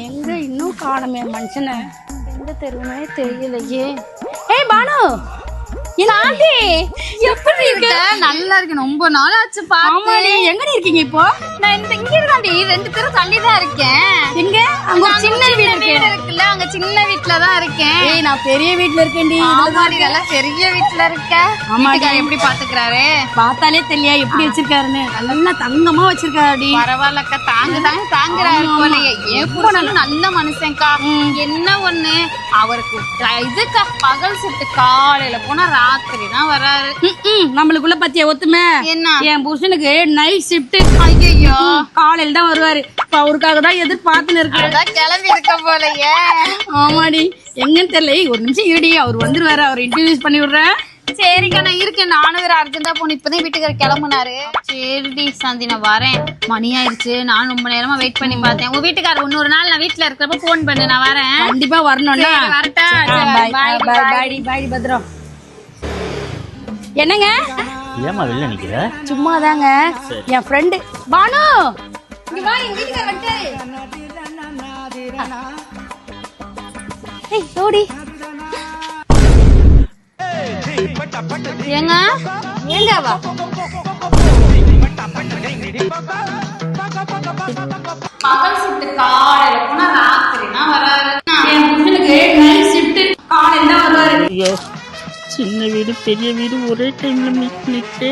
எங்க இன்னும் காணமே மனுஷனை? எந்த தெருவுனே தெரியலையே. ஏய் பானு! சாந்தி எப்படி இருக்க? நல்லா இருக்கு ரொம்ப நாள் ஆச்சு பாத்து. ஆமாடி. எங்கடி இருக்கீங்க இப்போ? நான் இந்த இங்க இருக்காண்டி ரெண்டு பேரும் தள்ளி தான் இருக்கேன். எங்க? அங்க சின்ன சின்ன வீட்ல தான் இருக்கேன். ஏய் நான் பெரிய வீட்ல இருக்கேன்டி. ஆமாடி நல்லா பெரிய வீட்ல இருக்க. வீட்டுக்காரர் எப்படி பாத்துக்கிறாரு? பார்த்தாலே தெரியா எப்படி வச்சிருக்காருன்னு. நல்லா தங்கமா வச்சிருக்காருடி. பரவாயில்லக்கா தாங்க தாங்க தாங்குறாரு போலயே. புருஷனும் நல்ல. மனுஷன்க்கா. என்ன ஒண்ணு? அவருக்கு இதுக்கா பகல் செட்டு காலையில போனா ராத்திரி தான் வராரு ம்ம். நம்மளுக்குள்ள பத்திய ஒத்துமை? என்ன? என் புருஷனுக்கு நைட் ஷிஃப்ட் ஐயோ காலையில தான் வருவாரு. இப்ப அவருக்காக தான் எதிர்பார்த்துன்னு இருக்கு அதான் கிளம்பி இருக்க போலயே. ஆமாடி. எங்கன்னு தெரியல. ஒரு நிமிஷம் இருடி. அவர் வந்துருவாரு. அவர் இன்ட்ரடியூஸ் பண்ணி விடுறேன். சரிக்கா நான் இருக்கேன். நானும் வேற அர்ஜென்டா போன இப்பதான் வீட்டுக்காரர் கிளம்புனாரு. சரிடி சாந்தி நான் வரேன். மணி ஆயிடுச்சு. நான் ரொம்ப நேரமா வெயிட் பண்ணி பார்த்தேன். உங்க வீட்டுக்காரர் இன்னொரு நாள் நான் வீட்டுல இருக்கிறப்ப போன் பண்ணு. நான் வரேன். கண்டிப்பா வரணும்னா சரி, வரட்டா? ஆ, சரி, bye. bye, ஆ, bye, bye. bye டி, bye டி, பத்திரம் என்னங்க? ஏமா வெளில நிக்கிற? சும்மாதாங்க. என் ஃப்ரெண்டு பானு! இங்க வா எங்க வீட்டுக்கு வந்துட்டாரு. ஏய் ஓடி ஏங்க? ஏங்க வா பகல் ஷிஃப்ட் காலையில போனா ராத்திரி தான் வராரு என் புருஷனுக்கு நைட் ஷிஃப்ட் காலையில தான் வருவாரு. ஐயோ சின்ன வீடு பெரிய வீடு ஒரே டைம்ல மீட் பண்ணிட்டு.